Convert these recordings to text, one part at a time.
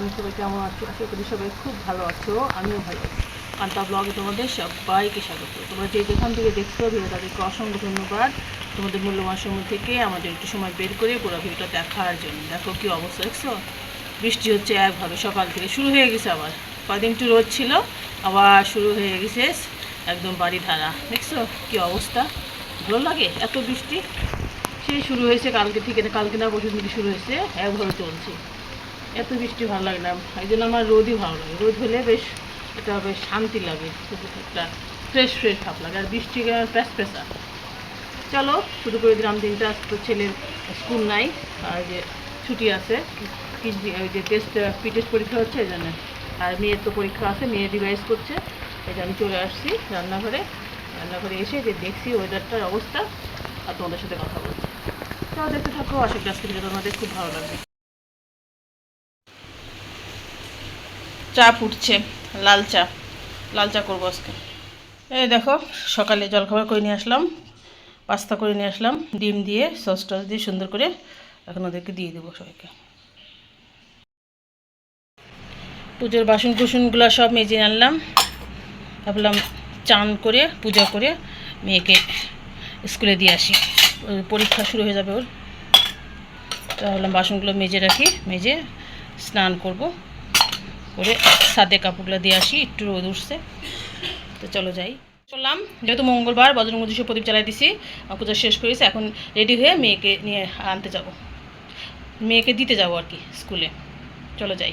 Everyone সবাই কেমন আছো? আশা করি সবাই খুব ভালো আছো, আমিও ভালো আছি। কান্তা ব্লগে তোমাদের সবাইকে স্বাগত। তোমরা যে যেখান থেকে দেখছ ভিডিও তাদেরকে অসংখ্য ধন্যবাদ। তোমাদের মূল্যবান সময় থেকে আমাদের একটু সময় বের করে পুরো ভিডিওটা দেখার জন্য। দেখো কি অবস্থা, দেখছ? বৃষ্টি হচ্ছে একভাবে, সকাল থেকে শুরু হয়ে গেছে আবার। কদিন একটু রোদ ছিল, আবার শুরু হয়ে গেছে একদম বাড়ি ধারা। দেখছ কি অবস্থা? ভালো লাগে এত বৃষ্টি? সেই শুরু হয়েছে কালকে থেকে, কালকে না পরশু থেকে শুরু হয়েছে, একভাবে চলছে। এত বৃষ্টি ভালো লাগে না। এই জন্য আমার রোদই ভালো লাগে। রোদ হলে বেশ, এটা বেশ শান্তি লাগে। একটা ফ্রেশ ফ্রেশ ভাব লাগে। আর বৃষ্টি প্যাস প্যাসা চলো, শুরু করে দিলাম। দিনটা তো ছেলের স্কুল নাই, আর যে ছুটি আছে ওই যে টেস্ট পি টেস্ট পরীক্ষা হচ্ছে, এই আর মেয়ের তো পরীক্ষা আছে, মেয়ে রিভাইজ করছে। এই আমি চলে আসছি রান্নাঘরে। রান্নাঘরে এসে যে দেখছি ওয়েদারটার অবস্থা, আর তোমাদের সাথে কথা বলছি। তাও দেখতে থাকো। আশা করি আজকে তোমাদের খুব ভালো লাগবে। চা ফুটছে, লাল চা লাল চা করব আজকে। এই দেখো, সকালে জলখাবার করে নিয়ে আসলাম, পাস্তা করে নিয়ে আসলাম, ডিম দিয়ে, সস টস দিয়ে সুন্দর করে এখন ওদেরকে দিয়ে দেবো সবাইকে। পুজোর বাসন কুসনগুলো সব মেজে আনলাম, ভাবলাম চান করে, পূজা করে মেয়েকে স্কুলে দিয়ে আসি। পরীক্ষা শুরু হয়ে যাবে ওর। তো ভাবলাম বাসনগুলো মেজে রাখি, মেজে স্নান করব। করে সাদে কাপড়গুলো দিয়ে আসি, একটু রোদ উঠছে। তো চলো যাই। চললাম। যেহেতু মঙ্গলবার বজরঙ্গ দৃশ্য প্রদীপ চালাই দিছি পূজা শেষ করেছি, এখন রেডি হয়ে মেয়েকে নিয়ে আনতে যাব। মেয়েকে দিতে যাব আর কি, স্কুলে। চলো যাই।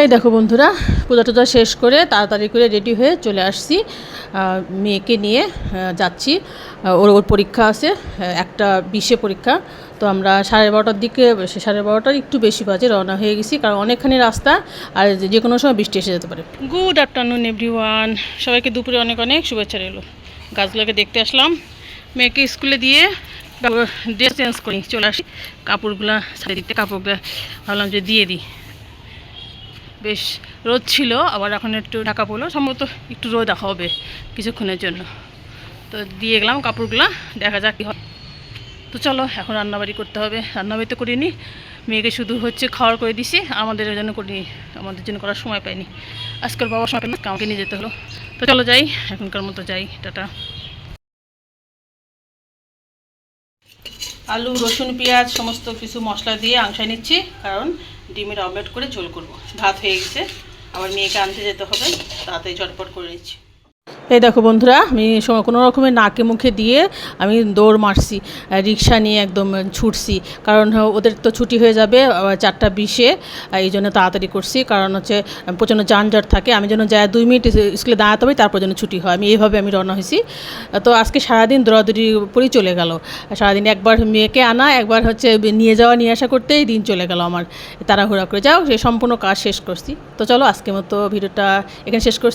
এই দেখো বন্ধুরা পূজা টুজা শেষ করে তাড়াতাড়ি করে রেডি হয়ে চলে আসছি। মেয়েকে নিয়ে যাচ্ছি। ওর ওর পরীক্ষা আছে একটা বিশে পরীক্ষা। তো আমরা সাড়ে বারোটার দিকে সাড়ে বারোটার একটু বেশি বাজে রওনা হয়ে গেছি, কারণ অনেকখানি রাস্তা আর যে কোনো সময় বৃষ্টি এসে যেতে পারে। গুড আফটারনুন এভরি ওয়ান সবাইকে দুপুরে অনেক অনেক শুভেচ্ছা রইল। গাছগুলোকে দেখতে আসলাম। মেয়েকে স্কুলে দিয়ে ড্রেস চেঞ্জ করি চলে আসি। কাপড়গুলো ছাড়ে দিতে কাপড়গুলো ভাবলাম যে দিয়ে দিই। বেশ রোদ ছিল, আবার এখন একটু ঢাকা পড়ল। সম্ভবত একটু রোদ দেখা হবে কিছুক্ষণের জন্য। তো দিয়ে গেলাম কাপড়গুলো, দেখা যাক কী হয়। তো চলো, এখন রান্নাবাড়ি করতে হবে। রান্নাবাড়ি তো করিনি, মেয়েকে শুধু হচ্ছে খাওয়ার করে দিছি, আমাদের জন্য করিনি, আমাদের জন্য করার সময় পাইনি। আজকাল বাবার সময় পেলাম আমাকে নিয়ে যেতে হলো। তো চলো যাই, এখনকার মতো যাই, টাটা। আলু, রসুন, পেঁয়াজ, সমস্ত কিছু মশলা দিয়ে আংশায় নিচ্ছি, কারণ ডিমের অমলেট করে ঝোল করব। ভাত হয়ে গেছে আমার মেয়েকে আনতে যেতে হবে, তাড়াতাড়ি ঝটপট করে নিচ্ছি। এই দেখো বন্ধুরা, আমি কোনো রকমের নাকে মুখে দিয়ে আমি দৌড় মারছি রিক্সা নিয়ে একদম ছুটছি। কারণ ওদের তো ছুটি হয়ে যাবে চারটা বিশে এই জন্য তাড়াতাড়ি করছি। কারণ হচ্ছে প্রচণ্ড যানজট থাকে, আমি যেন যাই দুই মিনিট স্কুলে দাঁড়াতে হবে তারপর যেন ছুটি হয়। আমি এইভাবে আমি রওনা হয়েছি। তো আজকে সারাদিন দৌড়াদৌড়ি পরেই চলে গেল। সারাদিন একবার মেয়েকে আনা, একবার হচ্ছে নিয়ে যাওয়া, নিয়ে আসা করতেই দিন চলে গেল আমার। তাড়াহুড়া করে যাও, সে সম্পূর্ণ কাজ শেষ করছি। তো চলো আজকের মতো ভিডিওটা এখানে শেষ করছি।